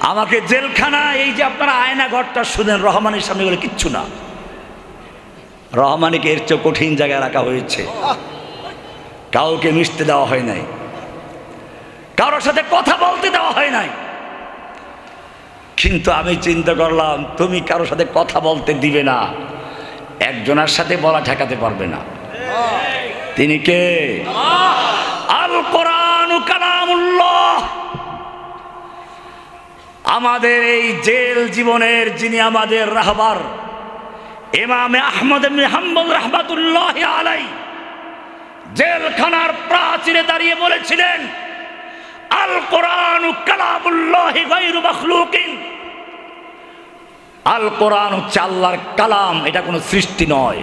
আমাকে জেলখানা এই যে আপনারা আয়না ঘরটা শুনেন রহমানের সামনে বলে কিচ্ছু না। রহমানিকে এর চেয়ে কঠিন জায়গায় রাখা হয়েছে। কাউকে মিশতে দেওয়া হয় নাই। কারোর সাথে কথা বলতে দেওয়া হয় নাই। কিন্তু আমি চিন্তা করলাম তুমি কারোর সাথে কথা বলতে দিবে না। একজনের সাথে বলা ঠেকাতে পারবে না। তিনি কে? আল কোরআন কালামুল্লাহ। আমাদের এই জেল জীবনের যিনি আমাদের রাহবার এমামে আহমদ হাম্বল রহমাতুল্লাহ আলাই জেলখানার প্রাচীরে দাঁড়িয়ে বলেছিলেন, আল কোরআন কালামুল্লাহি গায়রু মাখলুকিন। আল কোরআন হচ্ছে আল্লাহর কালাম, এটা কোনো সৃষ্টি নয়।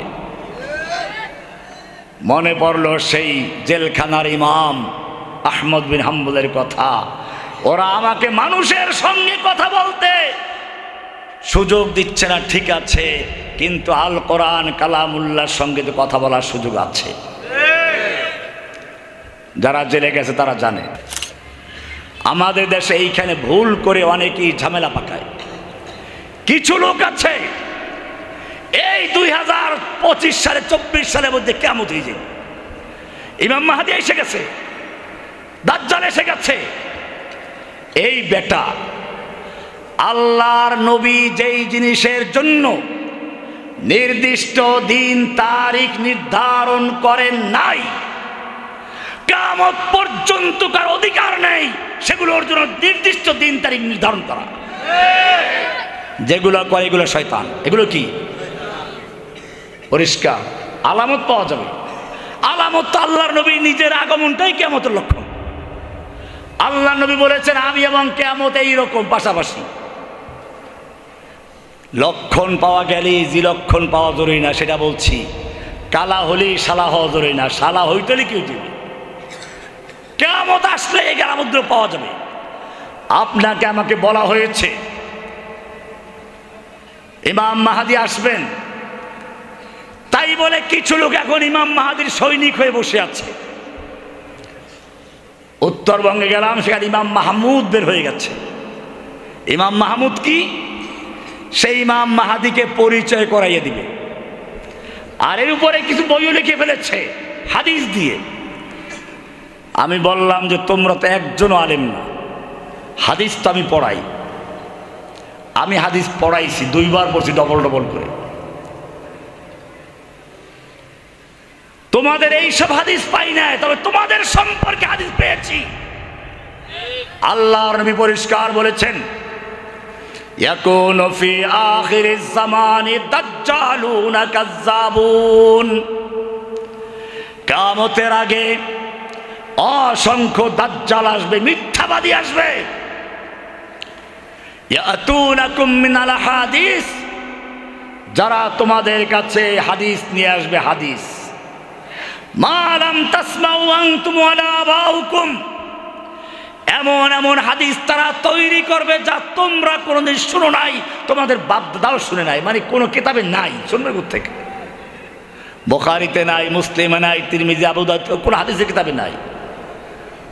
মনে পড়ল সেই জেলখানার ইমাম আহমদ বিন হাম্বলের কথা। ওরা আমাকে মানুষের সঙ্গে কথা বলতে সুযোগ দিচ্ছে না, ঠিক আছে, কিন্তু আল কোরআন কালামুল্লাহর সঙ্গে তো কথা বলার সুযোগ আছে। যারা জেলে গেছে তারা জানে। আমাদের দেশে এইখানে ভুল করে অনেকেই ঝামেলা পাকায়। কিছু লোক আছে, এই দুই হাজার পঁচিশ সালে, চব্বিশ সালের মধ্যে কেমন হয়ে ইমাম মাহাদি এসে গেছে, দাজ্জাল এসে গেছে এই বেটা, আল্লাহর নবী যেই জিনিসের জন্য নির্দিষ্ট দিন তারিখ নির্ধারণ করেন নাই কামত পর্যন্ত কার অধিকার নেই, সেগুলোর জন্য নির্দিষ্ট দিন তারিখ নির্ধারণ করা। যেগুলো করে এগুলো শয়তান। এগুলো কি? পরিষ্কার। আলামত পাওয়া যাবে। আলামত আল্লাহর নবী নিজের আগমনটাই কেমতের লক্ষণ আল্লাহ নবী বলেছেন, আমি এবং কেমত এইরকম পাশাপাশি। লক্ষণ পাওয়া গেলে যে লক্ষণ পাওয়া জরুরি না, সেটা বলছি। কালা হলেই শালা হওয়া জরুরি না, শালা হইতলে কেউ দেবে। কেমত আসলে এই গ্রামদ্র পাওয়া যাবে। আপনাকে আমাকে বলা হয়েছে, ইমাম মাহাদি আসবেন। তাই বলে কিছু লোক এখন ইমাম মাহাদির সৈনিক হয়ে বসে আছে। উত্তরবঙ্গে গেলাম, সেখানে ইমাম মাহমুদ বের হয়ে গেছে। ইমাম মাহমুদ কি? সেই ইমাম মাহাদিকে পরিচয় করাইয়ে দিবে। আর এর উপরে কিছু বইও লিখে ফেলেছে, হাদিস দিয়ে। আমি বললাম যে, তোমরা তো একজনও আলেম না। হাদিস তো আমি পড়াই। আমি হাদিস পড়াইছি, দুইবার পড়ছি ডবল ডবল করে। তোমাদের এই সব হাদিস পাই নাই তবে তোমাদের সম্পর্কে হাদিস পেয়েছি আল্লাহর নবী পরিষ্কার বলেছেন يكون في آخر الزمان دجالون كذابون কামতের আগে অসংখ্য দাজ্জাল আসবে মিথ্যাবাদী আসবে ইয়াতুনাকুম মিনাল হাদিস যারা তোমাদের কাছে হাদিস নিয়ে আসবে হাদিস মালাম তাসমাউ আনতুম ওয়ালা আবাউকুম। এমন এমন হাদিস তারা তৈরি করবে যা তোমরা কোনোদিন শুনো নাই, তোমাদের বাপ দাদাও শুনে নাই মানে কোনো কিতাবে নাই, শুনবে থেকে বোখারিতে নাই, মুসলিমে নাই, তিরমিজি আবুদাত কোনো হাদিসের কিতাবে নাই।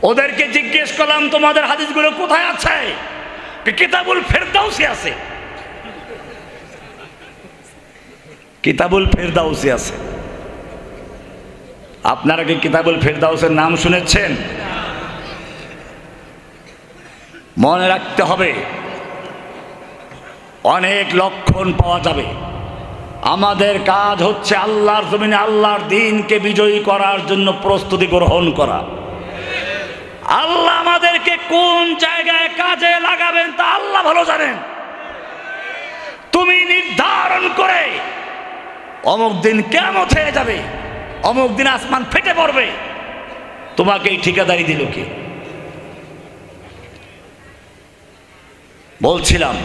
ওদেরকে জিজ্ঞেস করলাম, তোমাদের হাদিসগুলো কোথায় আছে? কিতাবুল ফেরদাউসি আছে? কিতাবুল ফেরদাউসি আছে। আপনারা কি কিতাবুল ফেরদাউসের নাম শুনেছেন? মনে রাখতে হবে, অনেক লক্ষণ পাওয়া যাবে। আমাদের কাজ হচ্ছে আল্লাহর জমিনে আল্লাহর দিনকে বিজয়ী করার জন্য প্রস্তুতি গ্রহণ করা। আল্লাহ আমাদেরকে কোন জায়গায় কাজে লাগাবেন তা আল্লাহ ভালো জানেন। তুমি নির্ধারণ করে অমুক দিন কেমন হয়ে যাবে। অমুক দিন আসমান ফেটে পড়বে। তোমাকে এই ঠিকাদারি দিল কে? বলছিলাম,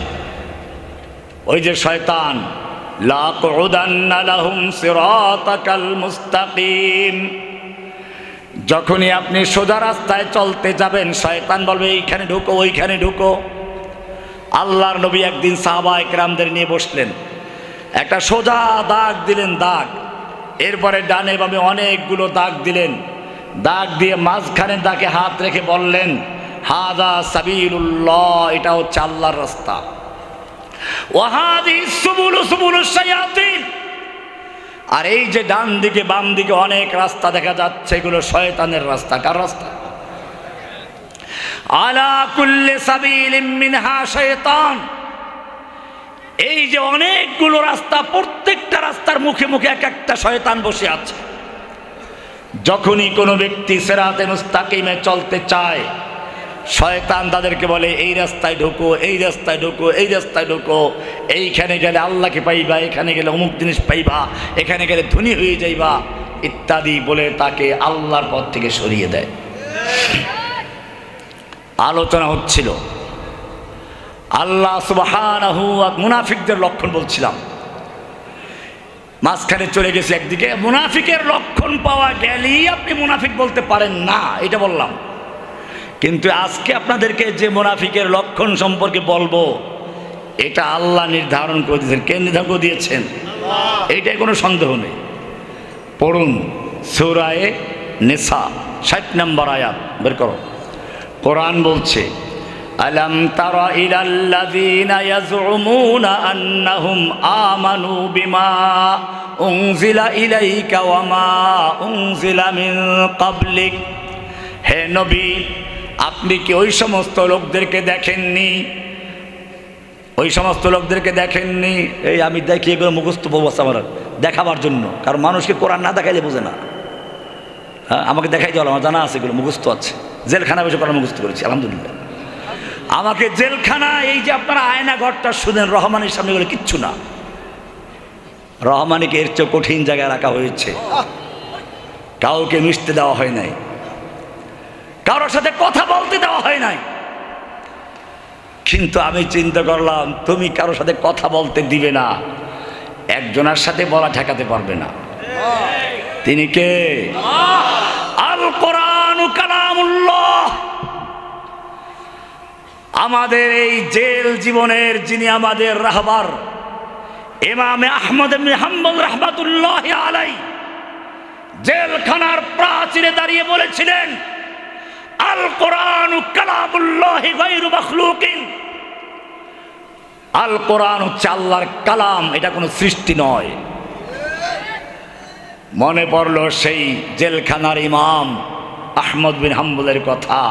ওই যে শয়তান যখনই আপনি সোজা রাস্তায় চলতে যাবেন, শয়তান বলবে, এইখানে ঢুকো, ওইখানে ঢুকো। আল্লাহর নবী একদিন সাহাবা একরামদের নিয়ে বসলেন। একটা সোজা দাগ দিলেন, দাগ। এরপরে ডানে বামে অনেকগুলো দাগ দিলেন। দাগ দিয়ে মাঝখানে দাগে হাত রেখে বললেন হাদা সাবিলুল্লাহ এটা হচ্ছে আল্লাহর রাস্তা সুবুলু সুবুলু আর এই যে ডান দিকে বাম দিকে অনেক রাস্তা দেখা যাচ্ছে, এগুলো শয়তানের রাস্তা। কার রাস্তা? আলা কুল্লে সাবিলিম মিনহা শয়তান। এই যে অনেকগুলো রাস্তা, প্রত্যেকটা রাস্তার মুখে মুখে এক একটা শয়তান বসে আছে। যখনই কোনো ব্যক্তি সেরাতে মুস্তাকিমে চলতে চায়, শয়তান তাদেরকে বলে, এই রাস্তায় ঢোকো, এই রাস্তায় ঢোকো, এই রাস্তায় ঢোকো, এইখানে গেলে আল্লাহকে পাইবা, এখানে গেলে অমুক জিনিস পাইবা, এখানে গেলে ধনী হয়ে যাইবা, ইত্যাদি বলে তাকে আল্লাহর পথ থেকে সরিয়ে দেয়। আলোচনা হচ্ছিল। আল্লাহ সুবাহানাহু মুনাফিকদের লক্ষণ বলছিলাম। মাঝখানে চলে গেছে একদিকে মুনাফিকের লক্ষণ পাওয়া গেলেই আপনি মুনাফিক বলতে পারেন না এটা বললাম। কিন্তু আজকে আপনাদেরকে যে মুনাফিকের লক্ষণ সম্পর্কে বলব এটা আল্লাহ নির্ধারণ করে দিয়েছেন। কে নির্ধারণ করে দিয়েছেন? এইটাই কোনো সন্দেহ নেই। পড়ুন সৌরায়ে নেশা ষাট নম্বর আয়াত বের করো। কোরআন বলছে আলম তারা ইলাল্লাযীনা ইয়াজউমুনা আন্নাহুম আমানু বিমা উনজিলা ইলাইকা ওয়া মা উনজিলা মিন ক্বাবলিক। হে নবী, আপনি কি ওই সমস্ত লোকদেরকে দেখেননি? ওই সমস্ত লোকদেরকে দেখেননি? এই আমি দেখি এগুলো মুখস্থ বস আমার দেখাবার জন্য, কারণ মানুষকে কোরআন না দেখাইলে বোঝে না। হ্যাঁ আমাকে দেখাই দেওয়া আমার জানা আছে এগুলো, মুখস্থ আছে। জেলখানা বসে কোরআন মুখস্থ করেছি, আলহামদুলিল্লাহ। আমাকে জেলখানা এই যে আপনারা আয়না ঘরটা শুনেন রহমানের সামনে বলে কিচ্ছু না। রহমানিকে এর চেয়ে কঠিন জায়গায় রাখা হয়েছে। কাউকে মিশতে দেওয়া হয় নাই। কারোর সাথে কথা বলতে দেওয়া হয় নাই। কিন্তু আমি চিন্তা করলাম তুমি কারোর সাথে কথা বলতে দিবে না। একজনের সাথে বলা ঠেকাতে পারবে না। তিনি কে? আল কোরআন কালামুল্লাহ। আমাদের এই জেল জীবনের যিনি আমাদের রাহবার, ইমামে আহমদ হাম্বল রহমাতুল্লাহ আলাই, জেলখানার প্রাচীরে দাঁড়িয়ে বলেছিলেন, আল কোরআন কালামুল্লাহ গায়রু মাখলুকিন। আল কোরআন হচ্ছে আল্লাহর কালাম, এটা কোনো সৃষ্টি নয়। মনে পড়ল সেই জেলখানার ইমাম আহমদ বিন হাম্বুলের কথা।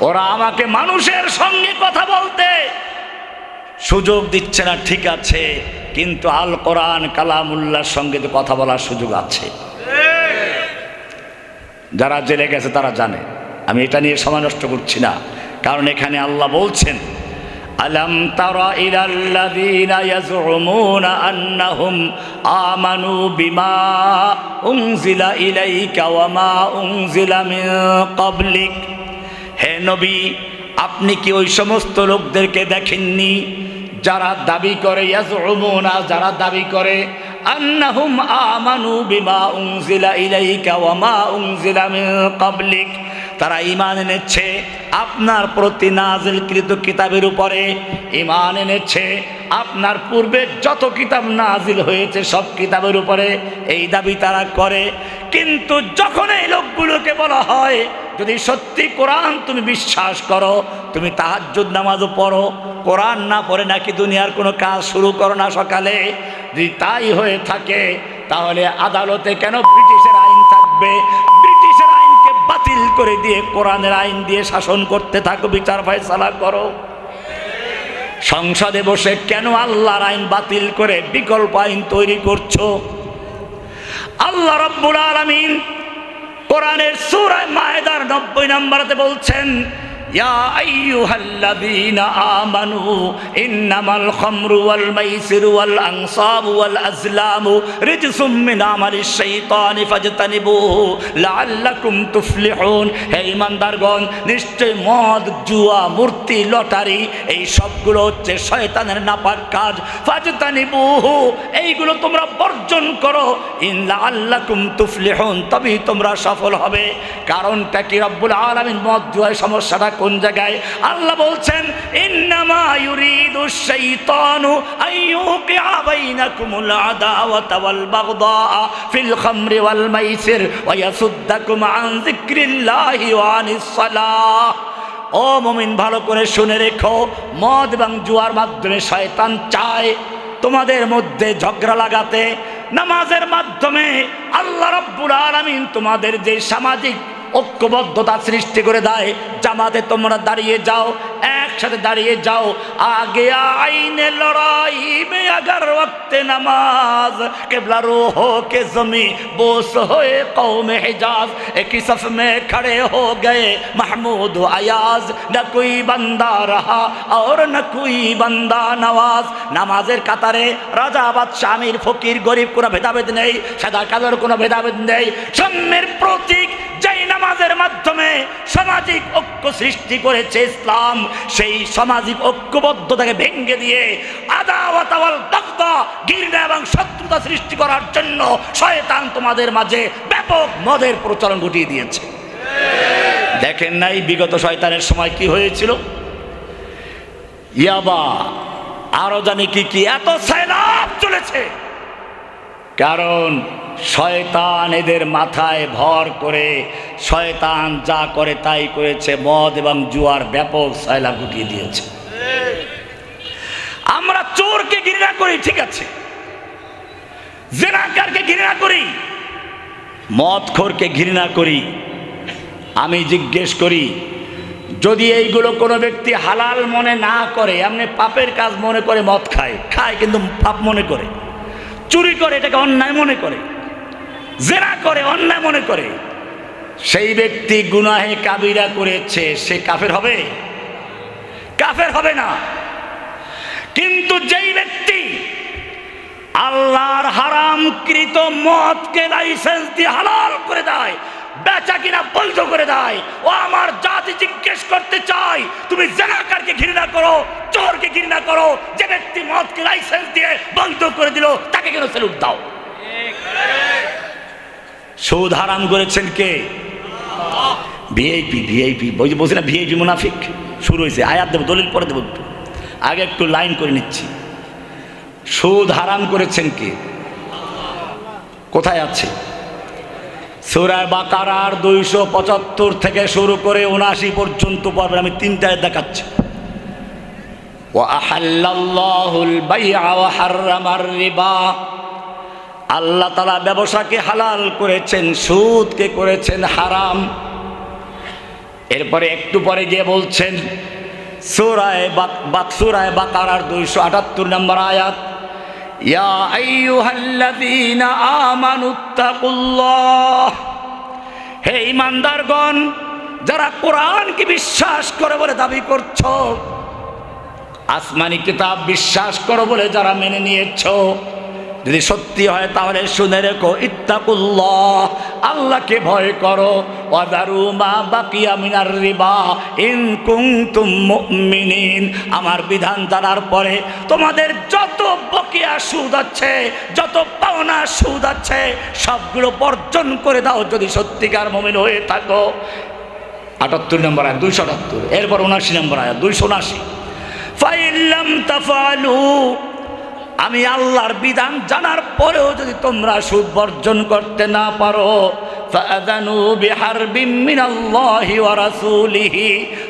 ওরা আমাকে মানুষের সঙ্গে কথা বলতে সুযোগ দিচ্ছে না, ঠিক আছে, কিন্তু আল কোরআন কালামুল্লাহর সঙ্গে তো কথা বলার সুযোগ আছে। যারা জেলে গেছে তারা জানে। আমি এটা নিয়ে সময় নষ্ট করছি না। কারণ এখানে আল্লাহ বলছেন, আলম তারা আমানু বিমা হে নবী, আপনি কি ওই সমস্ত লোকদেরকে দেখেননি? যারা দাবি করে যারা দাবি করে, আন্নাহুম বিমা মা তারা ইমান এনেছে, আপনার প্রতি নাজিলকৃত কিতাবের উপরে ইমান এনেছে, আপনার পূর্বে যত কিতাব নাজিল হয়েছে, সব কিতাবের উপরে এই দাবি তারা করে। কিন্তু যখন এই লোকগুলোকে বলা হয় যদি সত্যি কোরআন তুমি বিশ্বাস করো, তুমি তাহাজ্জুদ নামাজও পড়ো, কোরআন না পড়ে নাকি দুনিয়ার কোনো কাজ শুরু করো না সকালে? যদি তাই হয়ে থাকে, তাহলে আদালতে কেন ব্রিটিশের আইন থাকবে? ব্রিটিশের আইনকে বাতিল করে দিয়ে কোরআনের আইন দিয়ে শাসন করতে থাকো, বিচার ফয়সালা করো। সংসদে বসে কেন আল্লাহর আইন বাতিল করে বিকল্প আইন তৈরি করছ? আল্লাহ রব্বুল আলমিন কোরআনের সুরায় মায়েদার নব্বই নম্বরতে বলছেন হে নিশ্চয় মদ, জুয়া, মূর্তি, লটারি, এই সবগুলো হচ্ছে শয়তানের নাপাক কাজ। ফাজতানিবুহু এইগুলো তোমরা বর্জন করো। ইন লাআল্লাকুম তুফলিহুন, তবেই তোমরা সফল হবে। কারণটা কি রব্বুল আলামিন মদ, জুয়ায় সমস্যাটা কোন জায়গায়? আল্লাহ বলছেন মাইসির মমিন, ভালো করে শুনে রেখো, মদ এবং জুয়ার মাধ্যমে শয়তান চায় তোমাদের মধ্যে ঝগড়া লাগাতে। নামাজের মাধ্যমে আল্লাহ রব্বুল আলামিন তোমাদের যে সামাজিক ঐক্যবদ্ধতা সৃষ্টি করে দেয় জামাতে তোমরা দাঁড়িয়ে যাও একসাথে দাঁড়িয়ে যাও আগে আইনে লড়াই মে अगर वक्त नमाज किबला रूह के जमी बोस होए कौम हिजाज एक ही सफ में खड़े हो गए महमूद अयाज न कोई बंदा रहा और न कोई बंदा नवाज নামাজের কাতারে রাজা বাদশাহ আমির ফকির গরিব কোনো ভেদাভেদ নেই সাদা কালোর কোনো ভেদাভেদ নেই সাম্যের প্রতীক যেই নামাজের মাধ্যমে সামাজিক ঐক্য সৃষ্টি করেছে ইসলাম, সেই সামাজিক ঐক্যবদ্ধতাকে ভেঙে দিয়ে আদাওয়াতাওয়াল দগ্ধা ঘৃণা এবং শত্রুতা সৃষ্টি করার জন্য শয়তান তোমাদের মাঝে ব্যাপক মদের প্রচলন ঘটিয়ে দিয়েছে। দেখেন নাই বিগত শয়তানের সময় কি হয়েছিল? ইয়াবা, আরও জানি কি কি, এত সাইলাব চলেছে। কারণ শয়তান এদের মাথায় ভর করে, শয়তান যা করে তাই করেছে, মদ এবং জুয়ার ব্যাপক সাইলাব ঘটিয়ে দিয়েছে। আমরা চোরকে ঘৃণা করি, ঠিক আছে। জেনাকারকে ঘৃণা করি, মদখোরকে ঘৃণা করি। আমি জিজ্ঞেস করি, যদি এইগুলো কোনো ব্যক্তি হালাল মনে না করে, এমনি পাপের কাজ মনে করে মদ খায় খায় কিন্তু পাপ মনে করে। চুরি করে, এটাকে অন্যায় মনে করে। জেরা করে, অন্যায় মনে করে। সেই ব্যক্তি গুনাহে কাবিরা করেছে, সে কাফের হবে? কাফের হবে না। কিন্তু যেই ব্যক্তি আল্লাহর হারামকৃত মদকে লাইসেন্স দিয়ে হালাল করে দেয় বেচা কিনা বৈধ করে দেয়। ও আমার জাতি জিজ্ঞেস করতে চাই তুমি জেনাকারকে ঘৃণা করো, চোরকে ঘৃণা করো, যে ব্যক্তি মদকে লাইসেন্স দিয়ে বৈধ করে দিল, তাকে কেন স্যালুট দাও? সুদ হারাম করেছেন কে? ভিআইপি ভিআইপি বলছি না ভিআইপি মুনাফিক? শুরু হয়েছে, আয়াত দেবো, দলিল পরে দেবো আগে একটু লাইন করে নিচ্ছি। সুদ হারাম করেছেন কে? কোথায় আছে? সুরায় বাকারার দুইশো পঁচাত্তর থেকে শুরু করে উনাশি পর্যন্ত পর্বে আমি তিনটায় দেখাচ্ছি। আল্লাহ তালা ব্যবসাকে হালাল করেছেন, সুদকে করেছেন হারাম। এরপরে একটু পরে গিয়ে বলছেন, সুরায় বাক সুরায় বাকারার দুইশো আটাত্তর নম্বর আয়াত। ইয়া আইয়ুহাল্লাযীনা আমানুত্তাকুল্লাহ হে ইমানদারগণ যারা কোরআনকে বিশ্বাস করে বলে দাবি করছ, আসমানি কিতাব বিশ্বাস করো বলে যারা মেনে নিয়েছ যদি সত্যি হয় তাহলে শুনে রেখো, ইত্তাকুল্লাহ, আল্লাহকে ভয় করো। ওয়াদারু মা মিনার রিবা, ইন আমার বিধান জানার পরে তোমাদের যত বকিয়া সুদ আছে, যত পাওনা সুদ আছে, সবগুলো বর্জন করে দাও যদি সত্যিকার মমিন হয়ে থাকো। আটাত্তর নম্বর আয় দুইশো আটাত্তর। এরপর উনাশি নম্বর আয় দুইশো উনাশি আমি আল্লাহর বিধান জানার পরেও যদি তোমরা সুদ বর্জন করতে না পারো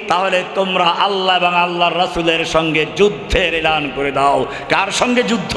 তাহলে তোমরা আল্লাহ এবং আল্লাহর রাসুলের সঙ্গে যুদ্ধের এলান করে দাও। কার সঙ্গে যুদ্ধ?